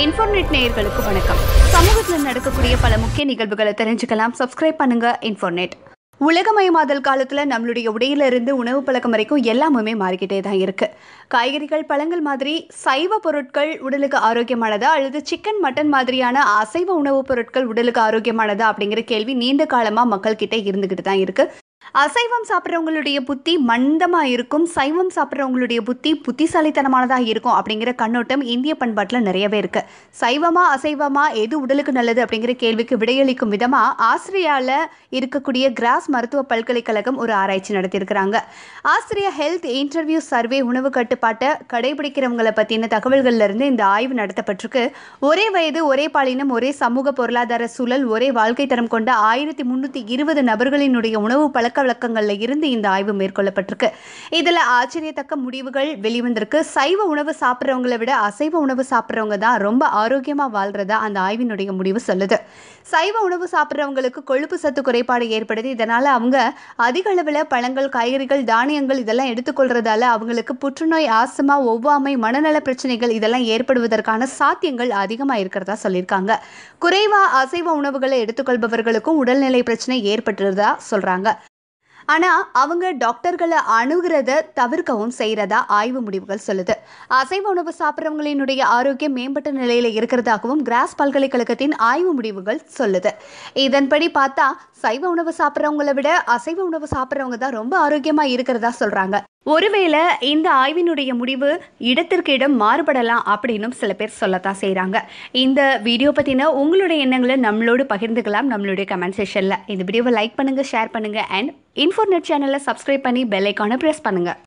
இன்ஃபோர்நெட் நேயர்களுக்கு வணக்கம். சமூகத்தில் நடக்கக்கூடிய பல முக்கிய நிகழ்வுகளை தெரிஞ்சுக்கலாம். சப்ஸ்கிரைப் பண்ணுங்க இன்ஃபோர்நெட். உலகமயமாதல் காலத்துல நம்மளுடைய உடையில இருந்து உணவு பழக்கம் வரைக்கும் எல்லாமுமே மாறிக்கிட்டே தான் இருக்கு. காய்கறிகள் பழங்கள் மாதிரி சைவ பொருட்கள் உடலுக்கு ஆரோக்கியமானதா அல்லது சிக்கன் மட்டன் மாதிரியான அசைவ உணவுப் பொருட்கள் உடலுக்கு ஆரோக்கியமானதா அப்படிங்கிற கேள்வி நீண்ட காலமா மக்கள்கிட்ட இருந்துக்கிட்டு இருந்துகிட்டு தான் இருக்கு. அசைவம் சாப்பிட்றவங்களுடைய புத்தி மந்தமாக இருக்கும். சைவம் சாப்பிட்றவங்களுடைய புத்தி புத்திசாலித்தனமானதாக இருக்கும் அப்படிங்கிற கண்ணோட்டம் இந்திய பண்பாட்டில் நிறையவே இருக்குது சைவமா அசைவமா எது உடலுக்கு நல்லது அப்படிங்கிற கேள்விக்கு விடையளிக்கும் விதமாக ஆஸ்திரியாவில் இருக்கக்கூடிய கிராஸ் மருத்துவ பல்கலைக்கழகம் ஒரு ஆராய்ச்சி நடத்தியிருக்கிறாங்க. ஆஸ்திரியா ஹெல்த் இன்டர்வியூ சர்வே உணவு கட்டுப்பாட்டை கடைபிடிக்கிறவங்களை பற்றின தகவல்கள்லேருந்து இந்த ஆய்வு நடத்தப்பட்டிருக்கு. ஒரே வயது ஒரே பாலினம் ஒரே சமூக பொருளாதார சூழல் ஒரே வாழ்க்கை தரம் கொண்ட ஆயிரத்தி முந்நூற்றி இருபது நபர்களினுடைய உணவு பழக்க வழக்கங்கள்ல இருந்து இந்த ஆய்வு மேற்கொள்ளப்பட்டிருக்கு. இதில் ஆச்சரியத்தக்க முடிவுகள் வெளிவந்திருக்கு. சைவ உணவு சாப்பிட்றவங்களை விட அசைவ உணவு சாப்பிட்றவங்க தான் ரொம்ப ஆரோக்கியமாக வாழ்றதா அந்த ஆய்வினுடைய முடிவு சொல்லுது. சைவ உணவு சாப்பிட்றவங்களுக்கு கொழுப்பு சத்து குறைபாடு ஏற்படுது. இதனால் அவங்க அதிக அளவில் பழங்கள் காய்கறிகள் தானியங்கள் இதெல்லாம் எடுத்துக்கொள்றதால அவங்களுக்கு புற்றுநோய் ஆஸ்துமா ஒவ்வாமை மனநல பிரச்சனைகள் இதெல்லாம் ஏற்படுவதற்கான சாத்தியங்கள் அதிகமாக இருக்கிறதா சொல்லியிருக்காங்க. குறைவா அசைவ உணவுகளை எடுத்துக்கொள்பவர்களுக்கும் உடல்நிலை பிரச்சனை ஏற்பட்டுறதா சொல்கிறாங்க ஆனால் அவங்க டாக்டர்களை அணுகிறத தவிர்க்கவும் செய்கிறதா ஆய்வு முடிவுகள் சொல்லுது. அசைவ உணவு சாப்பிட்றவங்களினுடைய ஆரோக்கியம் மேம்பட்ட நிலையில் இருக்கிறதாகவும் கிராஸ் பல்கலைக்கழகத்தின் ஆய்வு முடிவுகள் சொல்லுது. இதன்படி பார்த்தா சைவ உணவு சாப்பிட்றவங்கள விட அசைவ உணவு சாப்பிட்றவங்க தான் ரொம்ப ஆரோக்கியமாக இருக்கிறதா சொல்கிறாங்க ஒருவேளை இந்த ஆய்வினுடைய முடிவு இடத்திற்கு இடம் மாறுபடலாம் அப்படின்னும் சில பேர் சொல்லத்தான் செய்கிறாங்க இந்த வீடியோ பற்றின உங்களுடைய எண்ணங்களை நம்மளோடு பகிர்ந்துக்கலாம் நம்மளுடைய கமெண்ட் செஷனில் இந்த வீடியோவை லைக் பண்ணுங்கள் ஷேர் பண்ணுங்கள் அண்ட் இன்ஃபோர்நெட் சேனலை சப்ஸ்கிரைப் பண்ணி பெல் ஐக்கானை ப்ரெஸ் பண்ணுங்கள்